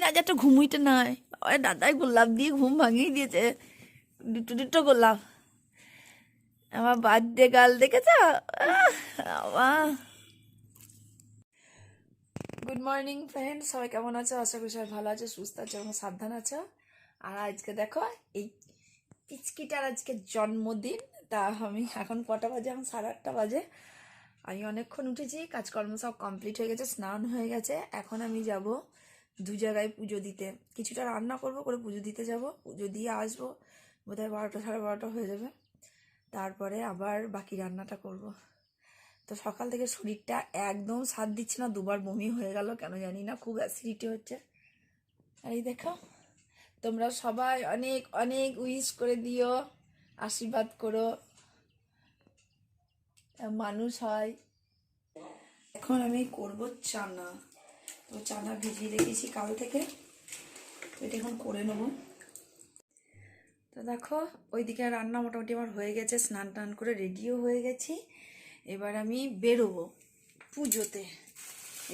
জন্মদিন আজ একটা ঘুমুইতে নয় ওই দাদাই গোলাপ দিয়ে ঘুম ভাঙিয়ে দিয়েছে। দুটো দুটো গোলাপ। আমার বার্থডে গাল দেখেছ? গুড মর্নিং ফ্রেন্ড সবাই কেমন আছো? আশা করি ভালো আছে, সুস্থ আছে এবং সাবধান আছো। আর আজকে দেখো, এই পিচকিটার আজকে জন্মদিন। তা আমি এখন কটা বাজে? এখন সাড়ে আটটা বাজে। আমি অনেকক্ষণ উঠেছি, কাজকর্ম সব কমপ্লিট হয়ে গেছে, স্নান হয়ে গেছে। এখন আমি যাব দু জায়গায় পুজো দিতে। কিছুটা রান্না করব, করে পুজো দিতে যাব। পুজো দিয়ে আসব। বোধহয় বারোটা সাড়ে বারোটা হয়ে যাবে। তারপরে আবার বাকি রান্নাটা করব। তো সকাল থেকে শরীরটা একদম সাথ দিচ্ছে না, দুবার বমি হয়ে গেল, কেন জানি না, খুব অ্যাসিডিটি হচ্ছে। আর এই দেখো, তোমরা সবাই অনেক অনেক উইশ করে দিও, আশীর্বাদ করো। মানুষ হয়। এখন আমি করব চানা। তো চাঁদা ভিজিয়ে রেখেছি কাল থেকে। তো এটা এখন করে নেব। তো দেখো, ওইদিকে রান্না মোটামুটি আমার হয়ে গেছে, স্নান টান করে রেডিও হয়ে গেছি। এবার আমি বেরোবো পুজোতে।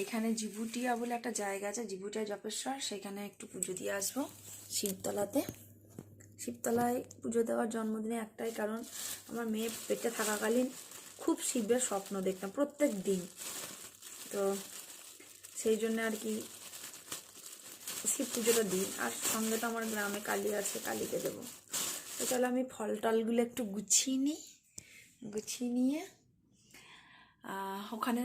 এখানে জিবুটিয়া বলে একটা জায়গা আছে, জিবুটিয়া জপেশ্বর। সেখানে একটু পুজো দিয়ে আসব শিবতলাতে। শিবতলায় পুজো দেওয়ার জন্মদিনে একটাই কারণ, আমার মেয়ে পেটে থাকাকালীন খুব শিবের স্বপ্ন দেখতাম প্রত্যেক দিন। তো সেই জন্য আর কি শিব পুজোটা দিই। আর সঙ্গে তো আমার গ্রামে কালী আছে, কালীকে দেবো। তো চলো আমি ফল টলগুলো একটু গুছিয়ে নিই। গুছিয়ে নিয়ে ওখানে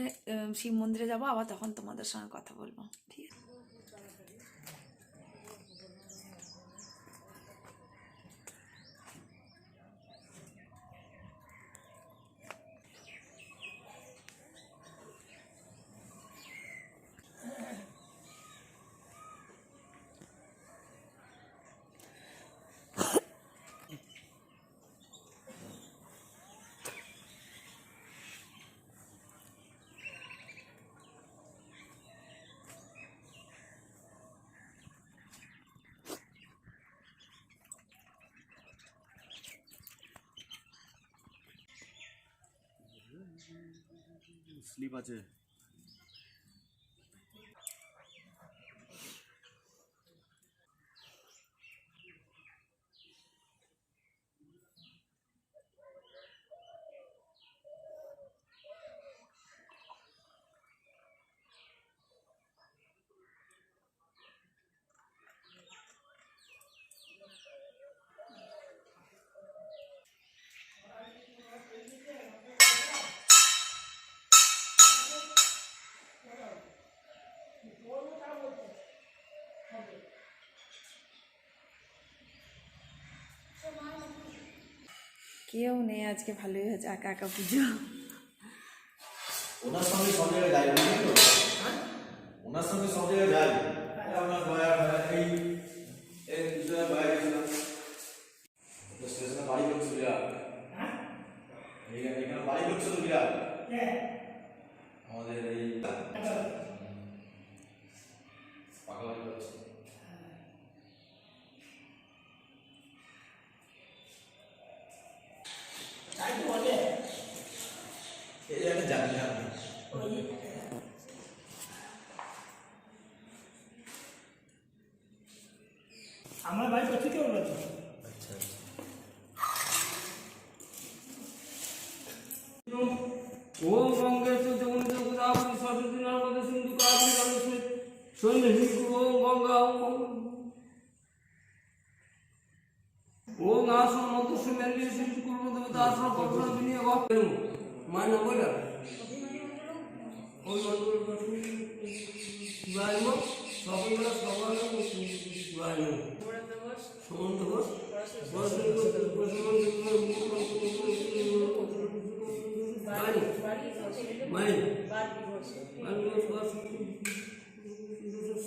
শিব মন্দিরে যাব, আবার তখন তোমাদের সঙ্গে কথা বলব। ঠিক আছে? স্লিপ আছে। কেউ নেই আজকে ভালোই হয়েছে। একা একা পুজো। ওনার সঙ্গে সব জায়গায় যাই ওনার সঙ্গে সব জায়গায় যাই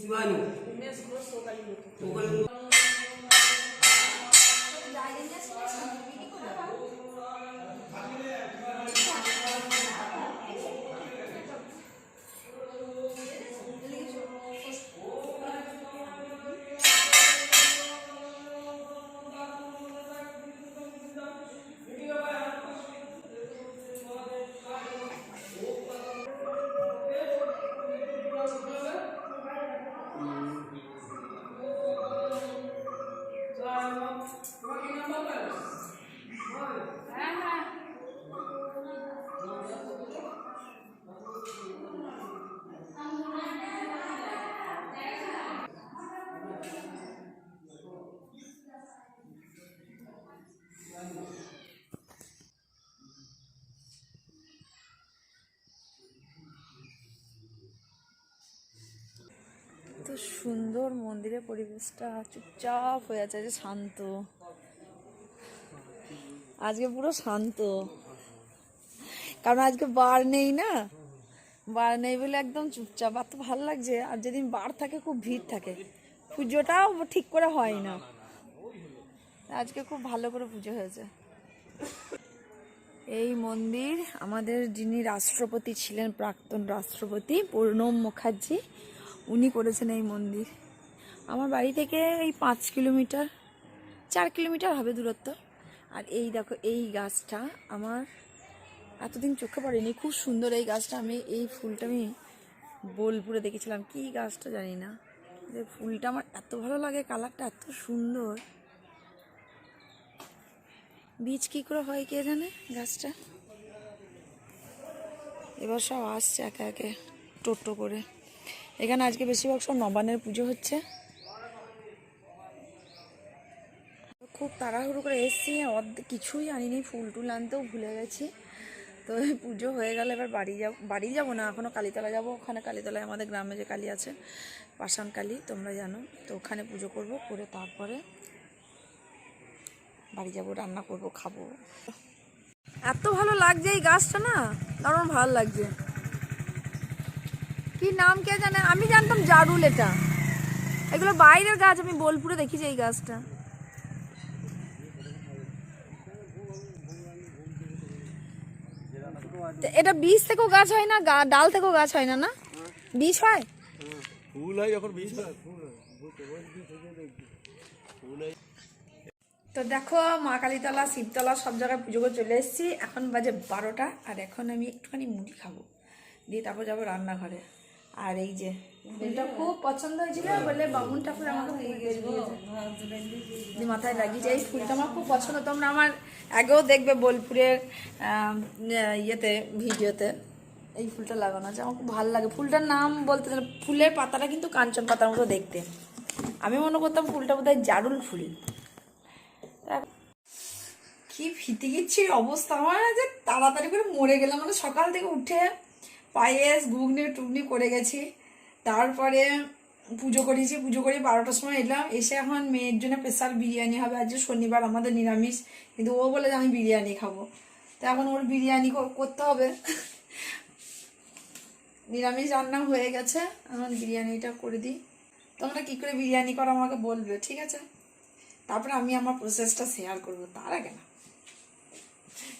শিবানু সকালে সুন্দর মন্দিরের পরিবেশটা চুপচাপ হয়ে আছে, যে শান্ত। আজকে পুরো শান্ত। কারণ আজকে বার নেই না? বার নেই বলে একদম চুপচাপ। আর তো ভালো লাগছে, আর যেদিন বার থাকে খুব ভিড় থাকে। পুজোটাও ঠিক করে হয় না। আজকে খুব ভালো করে পুজো হয়েছে। এই মন্দির আমাদের যিনি রাষ্ট্রপতি ছিলেন, প্রাক্তন রাষ্ট্রপতি প্রণব মুখার্জি উনি করেছেন এই মন্দির। আমার বাড়ি থেকে এই পাঁচ কিলোমিটার, চার কিলোমিটার হবে দূরত্ব। আর এই দেখো, এই গাছটা আমার এতদিন চোখে পড়েনি, খুব সুন্দর এই গাছটা। আমি এই ফুলটা আমি বোলপুরে দেখেছিলাম। কি গাছটা জানি না। যে ফুলটা আমার এত ভালো লাগে, কালারটা এত সুন্দর। বীজ কি করে হয় কে জানে গাছটা? এবার সব আসছে একে একে টোটো করে। এখানে আজকে বেশিরভাগ সব নবান্নের পুজো হচ্ছে। খুব তাড়াহুড়ো করে এসছি অর্ধেক কিছুই আনিনি, ফুল টুল আনতেও ভুলে গেছি। তো পুজো হয়ে গেলে, এবার বাড়ি যাব বাড়ি যাব না এখনও কালীতলা যাব। ওখানে কালীতলায় আমাদের গ্রামে যে কালী আছে, পাষাণ কালী, তোমরা জানো। তো ওখানে পুজো করব, করে তারপরে বাড়ি যাব, রান্না করব, খাব। এত ভালো লাগছে এই গাছটা না, দারুণ ভালো লাগছে। কি নাম কে জানে? আমি জানতাম জারুল এটা। এগুলো বাইরের গাছ আমি বোলপুরে দেখি যে এই গাছটা। এটা বীজ থেকেও গাছ হয় না? ডাল থেকেও গাছ হয় না না? বীজ হয়? ফুল হয় যখন বীজ হয়। তো দেখো মা কালীতলা শিবতলা সব জায়গায় পুজো করে চলে এসেছি। এখন বাজে বারোটা আর এখন আমি একটুখানি মুড়ি খাব। দিয়ে তারপর যাব রান্নাঘরে। আর এই যে ফুলটা খুব পছন্দ হয়েছিল বলে বামুন ঠাকুর আমাকে ফুল মাথায় লাগিয়েছে এই ফুলটা আমার খুব পছন্দ। তোমরা আমার আগেও দেখবে বোলপুরের ইয়েতে ভিডিওতে এই ফুলটা লাগানো আছে। আমার খুব ভালো লাগে। ফুলটার নাম বলতে ফুলের পাতাটা কিন্তু কাঞ্চন পাতার মতো দেখতে। আমি মনে করতাম ফুলটা বোধহয় জারুল ফুল কি ফিতে গিচ্ছির অবস্থা আমার যে তাড়াতাড়ি করে মরে গেলাম। মানে সকাল থেকে উঠে পায়েস, ঘুগনি, টুগনি করে গেছি। তারপরে পুজো করেছি, পুজো করে বারোটার সময় এলাম। এসে এখন মেয়ের জন্য স্পেশাল বিরিয়ানি হবে। আজ শনিবার, আমাদের নিরামিষ। কিন্তু ও বলে যে আমি বিরিয়ানি খাব। তো এখন ওর বিরিয়ানি করতে হবে। নিরামিষ রান্না হয়ে গেছে। এখন বিরিয়ানিটা করে দিই। তোমরা কী করে বিরিয়ানি করো আমাকে বলবে, ঠিক আছে? তারপরে আমি আমার প্রসেসটা শেয়ার করব। তার আগে না।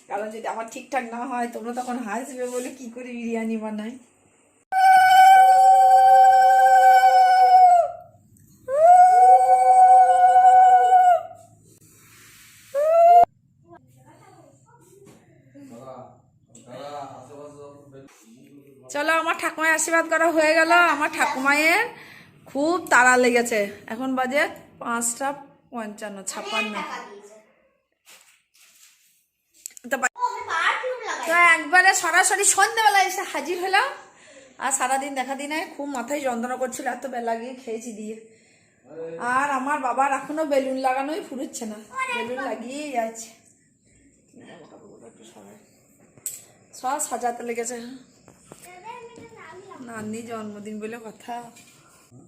কারণ যদি আমার ঠিকঠাক না হয়, তোমরা তখন হাসবে বলে কি করে বিরিয়ানি বানাই? চলো, আমার ঠাকুমায় আশীর্বাদ করা হয়ে গেল। আমার ঠাকুমায়ের খুব তাড়া লেগেছে। এখন বাজে পাঁচটা পঞ্চান্ন, ছাপ্পান্ন তো বা- তো একবারে সরাসরি সন্ধ্যাবেলা এসে হাজির হলাম। আর সারাদিন দেখা দিনে খুব মাথায় যন্ত্রণা করছিল এত বেলা গিয়ে খেয়েছি দিয়ে। আর আমার বাবার এখনও বেলুন লাগানোই ফুরুচ্ছে না বেলুন লাগিয়েই যাচ্ছে সব সাজাতে লেগেছে। নানি জন্মদিন বলে কথা।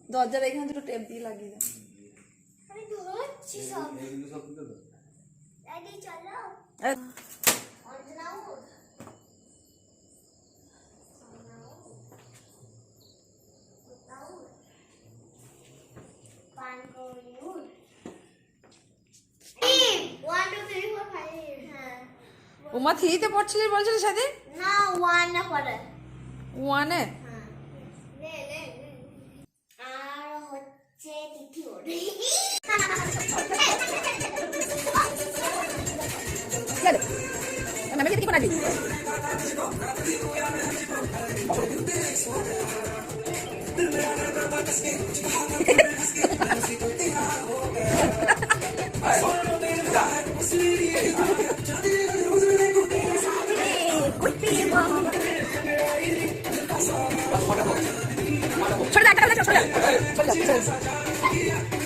দরজার এখানে দুটো টেপ দিয়ে লাগিয়ে দাদি চলো এ, অঞ্জনাও পান করুন one two three four five হ্যাঁ উমা থ্রিতে পড়ছিলি বলছিলি সেদিন না ওয়ানে পড়ে। ওয়ানে ছোট দা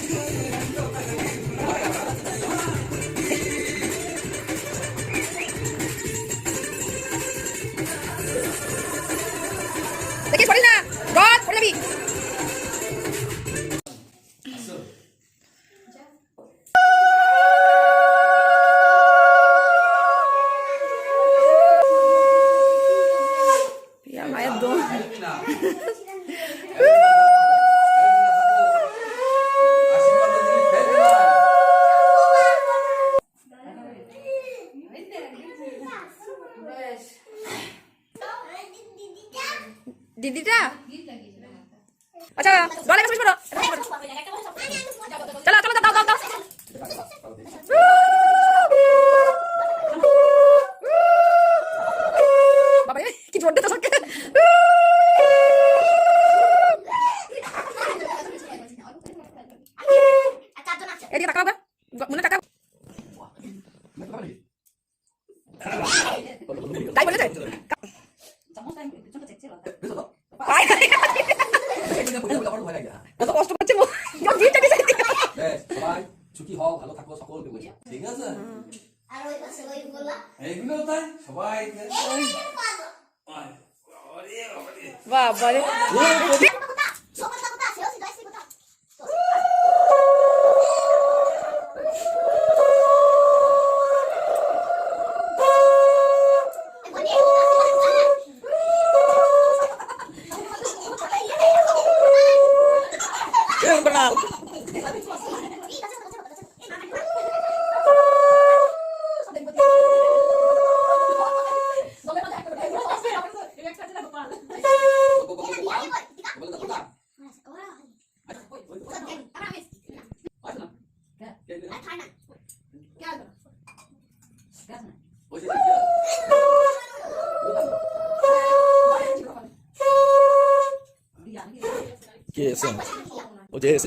up.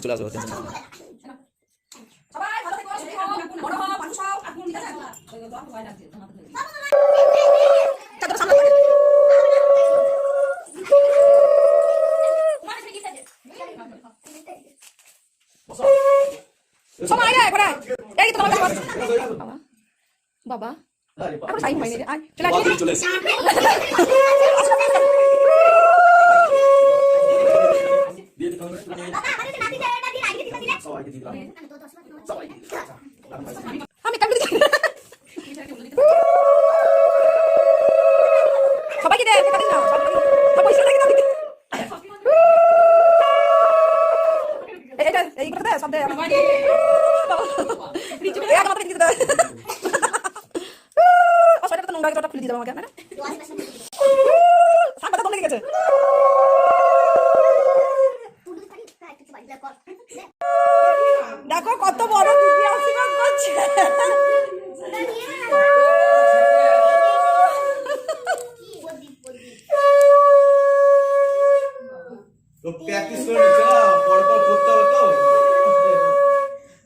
চলে আসবে টেনশন বাবা বাবা। চলে আসবে আমি কাটবি সবাইকে দে এটা এই করতে দে নোংরা করে ফেলে দিয়ে? দেবো আমাকে সাত পাতা বলে গেছে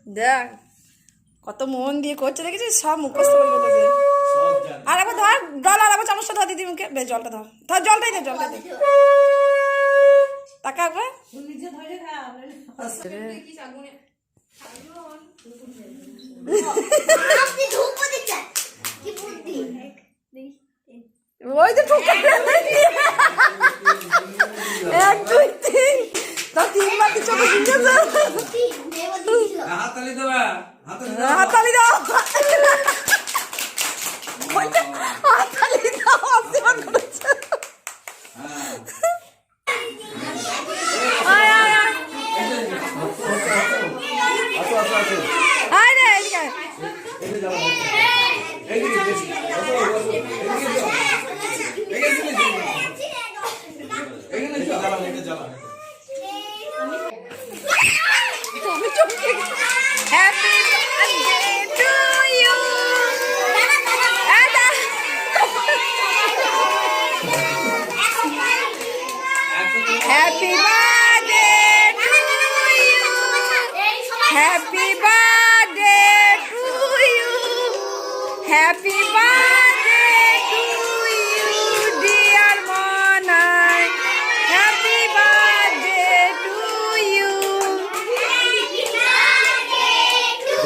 দেখ কত মন দিয়ে করছে দেখেছিস? সব মুখস্থ করে বলেছে আর একবার ধর জল আর একবার চামচটা ধর দিদি মুখে। বেশ জলটা ধর। ধর জলটাই দে জলটা দে। তাকা একবার। ওই তো ঠুকে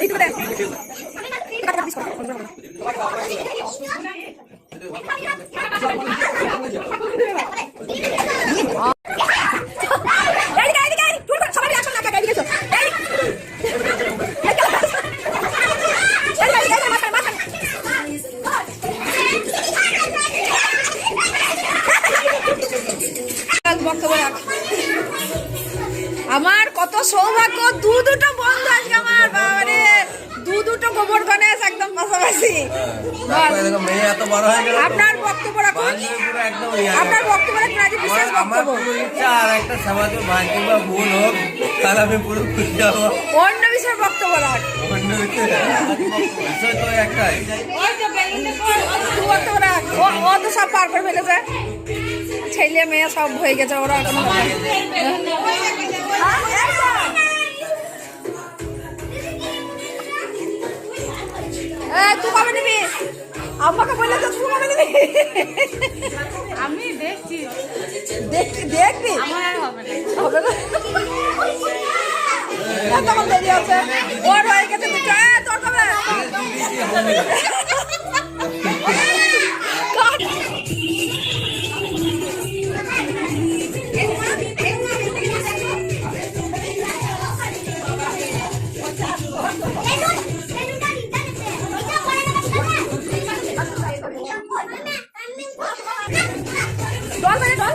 itu deh. 对吧你 বড় হয়ে গেল। আপনার বক্তব্য রাখুন। একদম ইয়ে। আপনার বক্তব্য রাখুন আজ বিশেষ আমার- আমার বক্তব্য ইচ্ছা আর একটা সমাজে ভুল হোক তাহলে আমি পুরো খুশি হব। অন্য বিষয়ের বক্তব্য রাখ অন্য বিষয় বিষয় তো একটাই। বক্তব্য রাখ। ও ও তো সব পার করে ফেলেছে। ছেলে মেয়ে সব হয়ে গেছে ওরা কোনো হ্যাঁ, তুই কবে নিবি? আম্মাকে বললে তো শুনবে আমি দেখছি। দেখবি দেখবি? হবে না। এতক্ষণ দেরি আছে ওর হয়ে গেছে দুটো তোর কবে কাট। ডল মানে ডল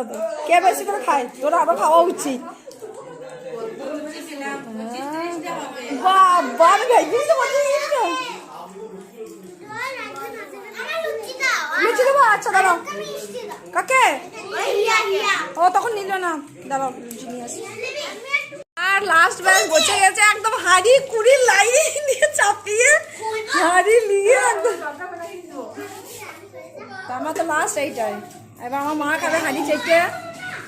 তোকে চিনতে পারবে না তো কে বেশি করে খায়? তোর আরও খাওয়া উচিত। বাবা ভাই বুঝতে দেবো আচ্ছা দাঁড়াও। কাকে? ও, তখন নিল না। দাঁড়াও, লুচি নিয়ে আসি। আর লাস্ট ব্যাচ বসে গেছে একদম হাড়ি কুড়ি লাইন দিয়ে চাপিয়ে, হাড়ি নিয়ে একদম আমার তো লাস্ট এইটাই। এবার আমার মা খাবে হাঁড়ি চেটে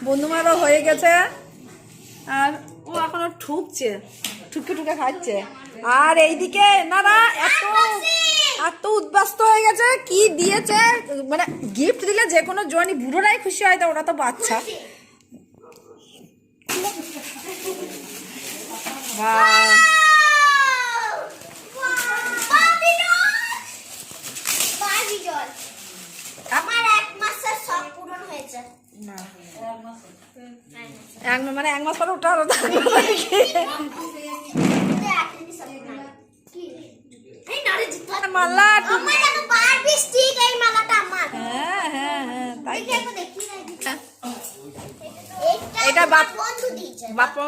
বন্ধু মারও হয়ে গেছে। আর ও এখনও ঠুকছে ঠুকে ঠুকে খাচ্ছে। আর এইদিকে এনারা এত এত উদ্বাস্ত হয়ে গেছে কি দিয়েছে? মানে গিফট দিলে যে কোনো জনই বুড়োরাই খুশি হয় তো ওরা তো বাচ্চা। বাহ, বাবি ডল বাবি ডল আমার এক মাসের সব পূরণ হয়েছে এক মানে এক মাস পরে ওটা মালা হ্যাঁ হ্যাঁ হ্যাঁ। এটা বাপ-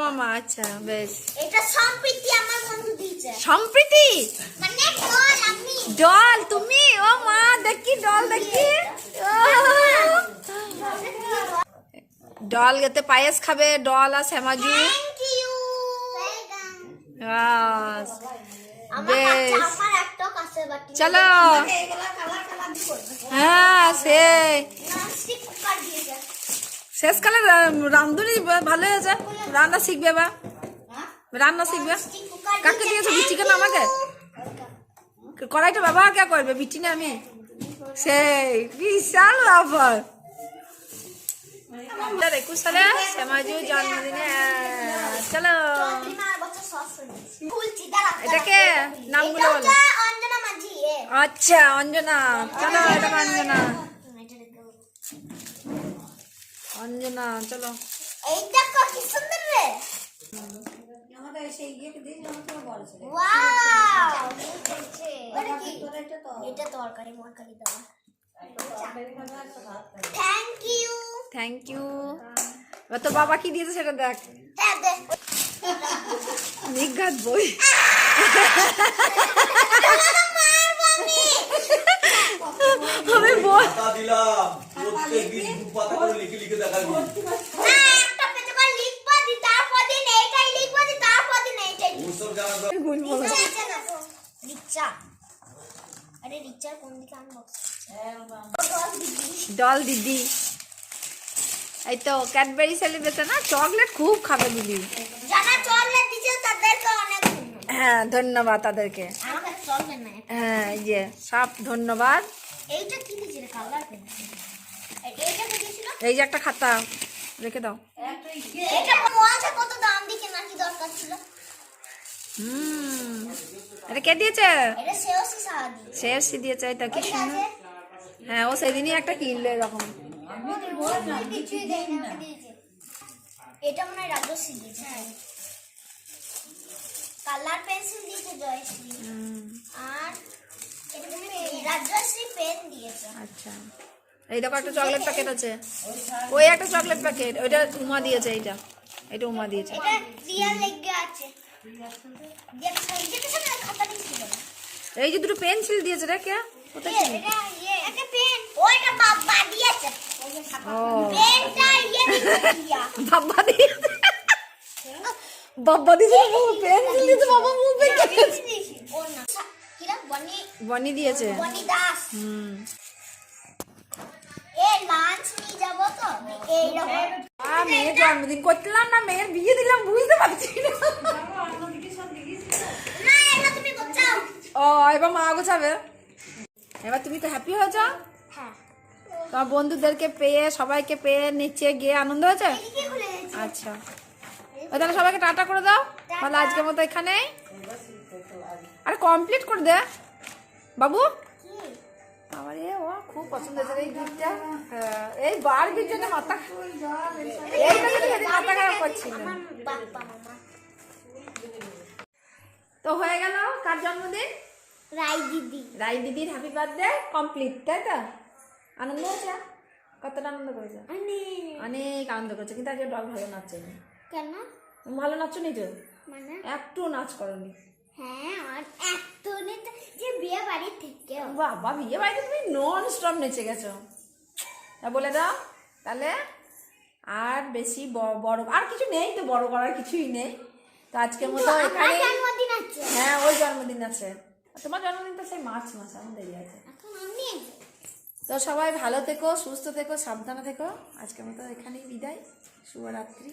মামা আচ্ছা বেশ। এটা সম্প্রীতি আমার বন্ধু দিয়েছে। সম্প্রীতি? মানে ডল তুমি? ও মা দেখি ডল দেখি ও। ডল গেতে পায়েস খাবে ডল আর শ্যামাজু বেশ। চলো। হ্যাঁ সে। শেষকালে রান্ধুনি ভালো হয়েছে। রান্না শিখবে বা? রান্না শিখবে? কাকে দিয়েছ বিচি কেন আমাকে? কড়াইটা ব্যবহার কে করবে? বিটি না আমি? সেই বিশাল লাফার একুশ সালে শ্যামাজু জন্মদিনে চলো। এটাকে নামগুলো বলো। আচ্ছা অঞ্জনা। চলো এটা অঞ্জনা। অঞ্জনা চলো। দেখো এটা তরকারি মরকারি দাও থ্যাংক ইউ থ্যাংক ইউ এবার তোর বাবা কি দিয়েছে সেটা দেখ। নিঘাত বই। আমি বই দিলাম। প্রত্যেক দু পাতা করে লিখে লিখে দেখাবি। না একটা পেতে করে লিখবা দি তারপর দিন এইটাই লিখবা দি তারপর দিন এইটাই লিখবা। ওসব জানা তো বলব রিচা আছে না তো? আরে রিচার কোন দিকে আনবক্স ডল দিদি। এই তো ক্যাডবেরি সেলিব্রেশন না চকলেট খুব খাবে দিদি। যারা চকলেট দিচ্ছে তাদেরকে অনেক হ্যাঁ ধন্যবাদ তাদেরকে। হ্যাঁ এই যে সব ধন্যবাদ। এইটা কি দিয়েছে কালার এইটা কি দিয়েছিল? এই যে একটা খাতা রেখে দাও। এটা কত দাম দিয়ে কেনা কি দরকার ছিল? হুম এটা কে দিয়েছে? এটা শেরসি দিয়েছে। তো কি সুন্দর? হ্যাঁ ও সেদিনই একটা কিনলো এরকম। আচ্ছা। এই দেখো একটা চকলেট প্যাকেট আছে। ওই একটা চকলেট প্যাকেট ওইটা উমা দিয়েছে এইটা। উমা দিয়েছে। এই যে দুটো পেন্সিল দিয়েছে রে কে? কোথায় ছিল? এটা ইয়ে একটা পেন ওইটা বাবা দিয়েছে। পেনটা ইয়ে দিয়া বাবা দিয়েছে। বাবা দিয়েছে পেন্সিল দিয়েছে। বাবা কিরা বনি বনি দিয়েছে। বনি দাস। হুম। এ লাঞ্চ নিয়ে যাব তো। এইরকম। আ মেয়ের জন্মদিন করলাম না মেয়ের বিয়ে দিলাম বুঝতে পারছি না। ও এবার মা গোছাবে। এবার তুমি তো হ্যাপি হ্যাঁ তোমার বন্ধুদেরকে পেয়ে সবাইকে পেয়ে নিচে গিয়ে আনন্দ হয়েছে? আচ্ছা। ও তাহলে সবাইকে টাটা করে দাও। তাহলে আজকের মতো এখানে আরে কমপ্লিট করে দে। বাবু? আমার এ ও খুব পছন্দ হয়েছে এই গিফটটা এই বার জন্য মাথা এই জন্য তো মাথা খারাপ করছিল তো হয়ে গেল কার জন্মদিন? রাই দিদি। রাই দিদির হ্যাপি বার্থডে কমপ্লিট তাই তো? আনন্দ হয়েছে? কতটা আনন্দ করেছে? অনেক। আনন্দ করেছে কিন্তু আজকে ডল ভালো নাচেনি। কেন? ভালো নাচনি তো? একটু নাচ করনি। বাবা বিয়ে বাড়িতে তুমি নন স্টপ নেচে গেছো। তা বলে দাও তাহলে। আর বেশি বড় আর কিছু নেই তো বড় করার কিছুই নেই। তো আজকে মতো হ্যাঁ ওই জন্মদিন আছে। তোমার জন্মদিন তো সেই মার্চ মাস আমাদের আছে তো সবাই ভালো থেকো সুস্থ থেকো সাবধানে থেকো। আজকের মতো এখানেই বিদায়। শুভরাত্রি।